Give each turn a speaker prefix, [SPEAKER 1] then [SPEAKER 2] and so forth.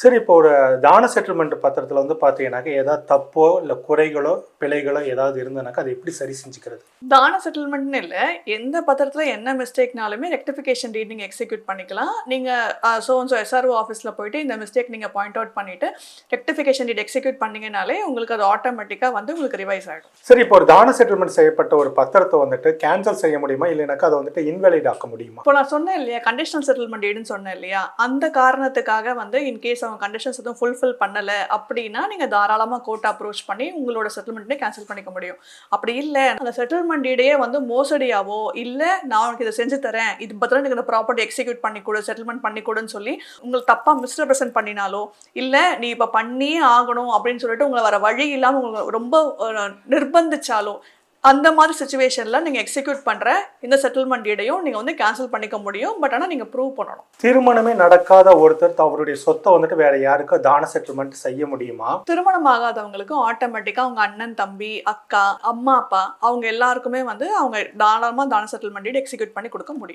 [SPEAKER 1] சரி இப்போ ஒரு தான செட்டில்மெண்ட் பத்திரத்தில் வந்து பார்த்தீங்கன்னாக்க ஏதாவது தப்போ இல்லை குறைகளோ பிழைகளோ ஏதாவது இருந்ததுனாக்கா அதை எப்படி சரி செஞ்சுக்கிறது?
[SPEAKER 2] தான செட்டில்மெண்ட்னு இல்லை. எந்த பத்திரத்தில் என்ன மிஸ்டேக்னாலுமே ரெக்டிஃபிகேஷன் டீட் நீங்கள் எக்ஸிக்யூட் பண்ணிக்கலாம். நீங்கள் ஸோ ஸோ எஸ்ஆர்ஓ ஆஃபீஸில் போயிட்டு இந்த மிஸ்டேக் நீங்கள் பாயிண்ட் அவுட் பண்ணிவிட்டு ரெக்டிஃபிகேஷன் டீட் எக்ஸிக்யூட் பண்ணீங்கனாலே உங்களுக்கு அது ஆட்டோமேட்டிக்காக வந்து உங்களுக்கு ரிவைஸ் ஆகிடும்
[SPEAKER 1] சரி இப்போ ஒரு தான செட்டில்மெண்ட் செய்யப்பட்ட ஒரு பத்திரத்தை வந்துட்டு கேன்சல் செய்ய முடியுமா? இல்லைனாக்கா அதை வந்துட்டு இன்வேலிட் ஆக்க முடியுமா?
[SPEAKER 2] இப்போ நான் சொன்னேன் இல்லையா கண்டிஷனல் செட்டில்மெண்ட் டீடுன்னு சொன்னேன் இல்லையா அந்த காரணத்துக்காக வந்து இன்கேஸ் அவங்க கண்டிஷன்ஸ் எதுவும் ஃபுல்ஃபில் பண்ணலை அப்படின்னா நீங்கள் தாராளமாக கோர்ட் அப்ரோச் பண்ணி உங்களோட செட்டில்மெண்ட்டே கேன்சல் பண்ணிக்க முடியும். அப்படி இல்லை அந்த செட்டில்மெண்ட் இடையே வந்து மோசடியாவோ இல்லை நான் உனக்கு இதை செஞ்சு தரேன் இது பத்திரம் எனக்கு இந்த ப்ராப்பர்ட்டி எக்ஸிக்யூட் பண்ணி கொடு செட்டில்மெண்ட் பண்ணி கொடுன்னு சொல்லி உங்களுக்கு தப்பாக மிஸ்ரெப்ரசென்ட் பண்ணினாலோ இல்லை நீ இப்போ பண்ணியே ஆகணும் அப்படின்னு சொல்லிட்டு உங்களை வர வழி இல்லாமல் உங்களை ரொம்ப நிர்பந்திச்சாலோ அந்த மாதிரி சுச்சுவேஷனில் நீங்கள் எக்ஸிக்யூட் பண்ணுற இந்த செட்டில்மெண்ட் டீடையும் நீங்கள் வந்து கேன்சல் பண்ணிக்க முடியும். பட் ஆனால் நீங்கள் ப்ரூவ் பண்ணணும்.
[SPEAKER 1] திருமணமே நடக்காத ஒருத்தர் அவருடைய சொத்தை வந்துட்டு வேற யாருக்கோ தான செட்டில்மெண்ட் செய்ய முடியுமா?
[SPEAKER 2] திருமணம் ஆகாதவங்களுக்கு ஆட்டோமேட்டிக்காக அவங்க அண்ணன் தம்பி அக்கா அம்மா அப்பா அவங்க எல்லாருக்குமே வந்து அவங்க தாராளமாக தான செட்டில்மெண்ட் டீட் எக்ஸிக்யூட் பண்ணி கொடுக்க முடியும்.